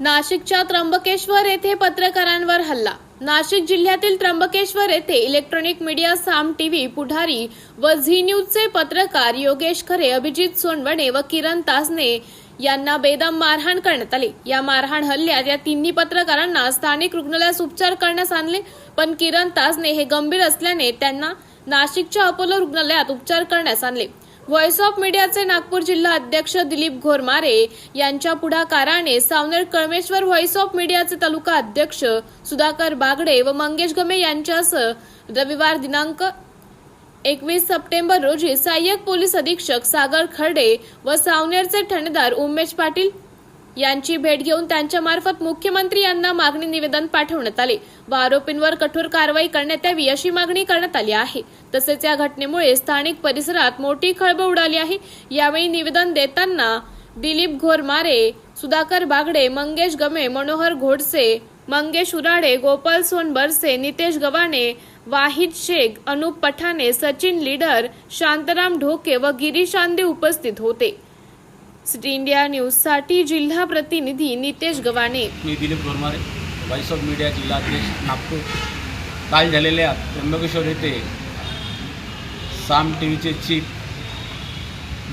नाशिकच्या त्र्यंबकेश्वर येथे पत्रकारांवर हल्ला. नाशिक जिल्ह्यातील त्र्यंबकेश्वर येथे electronic media Saam TV Pudhari व झी न्यूजचे पत्रकार योगेश खरे अभिजित सोनवणे व किरण तासने यांना बेदम मारहाण करण्यात आली. या मारहाण हल्ल्यात या तिन्ही पत्रकारांना स्थानिक रुग्णालयात उपचार करण्यास आणले पण किरण तासने हे गंभीर असल्याने त्यांना नाशिकच्या अपोलो रुग्णालयात उपचार करण्यास आणले. व्हॉइस ऑफ मीडियाचे नागपूर जिल्हा अध्यक्ष दिलीप घोरमारे यांच्या पुढाकाराने सावनेर कळमेश्वर व्हॉइस ऑफ मीडियाचे तालुका अध्यक्ष सुधाकर बागडे व मंगेश गमे यांच्यासह रविवार दिनांक एकवीस सप्टेंबर रोजी सहाय्यक पोलीस अधीक्षक सागर खर्डे व सावनेरचे ठणेदार उमेश पाटील यांची भेट घेऊन त्यांच्यामार्फत मुख्यमंत्री यांना मागणी निवेदन पाठवण्यात आले. व आरोपींवर कठोर कारवाई करण्यात यावी अशी मागणी करण्यात आली आहे. तसेच या घटनेमुळे स्थानिक परिसरात मोठी खळबळ उडाली आहे. यावेळी निवेदन देताना दिलीप घोरमारे सुधाकर बागडे मंगेश गमे मनोहर घोडसे मंगेश उराडे गोपाल सोनबरसे नितेश गवाणे वाहिद शेख अनुप पठाणे सचिन लीडर शांताराम ढोके व गिरीश आंदे उपस्थित होते. सिटी इंडिया न्यूजसाठी जिल्हा प्रतिनिधी नितेश गवाने मी Dilip Gormare voice of media जिल्हाध्यक्ष नागपूर. काल झालेल्या त्र्यंबकेश्वर येथे साम टी व्हीचे चीफ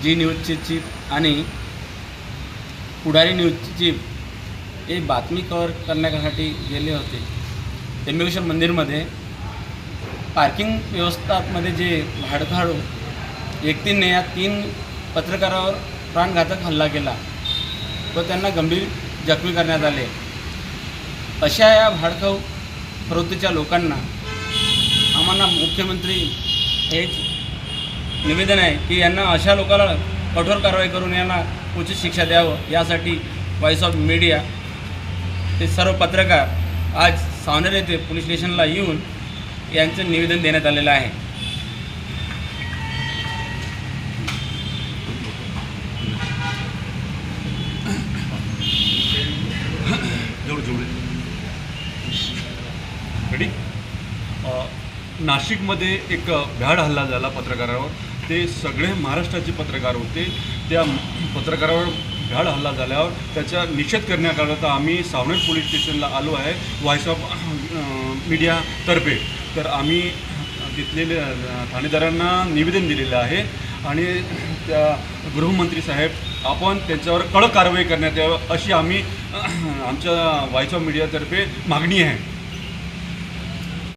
जी न्यूजचे चीफ आणि पुढारी न्यूजचे चीफ हे बातमी कव्हर करण्यासाठी गेले होते. त्र्यंबकेश्वर मंदिरमध्ये पार्किंग व्यवस्थामध्ये जे भाडखाडू व्यक्तींनी या तीन पत्रकारावर प्राणघातक हल्ला केला. व त्यांना गंभीर जखमी करण्यात आले. अशा या भाडखाऊ प्रवृत्तीच्या लोकांना आम्हाला मुख्यमंत्री हेच निवेदन आहे की यांना अशा लोकांना कठोर कारवाई करून यांना उचित शिक्षा द्यावं. यासाठी व्हॉइस ऑफ मीडिया ते सर्व पत्रकार आज सावनेर येथे पोलीस स्टेशनला येऊन यांचं निवेदन देण्यात आलेलं आहे. जोड जेवढे रेडी नाशिकमध्ये एक भ्याड हल्ला झाला पत्रकारावर. ते सगळे महाराष्ट्राचे पत्रकार होते. त्या पत्रकारावर भ्याड हल्ला झाल्यावर त्याचा निषेध करण्याकरता आम्ही सावनेर पोलीस स्टेशनला आलो आहे व्हॉइस ऑफ मीडियातर्फे तर आम्ही तिथलेले ठाणेदारांना निवेदन दिलेलं आहे. आणि त्या गृहमंत्री साहेब आपण त्यांच्यावर कडक कारवाई करण्यात यावं अशी आम्ही आमच्या व्हॉइस ऑफ मीडियातर्फे मागणी आहे.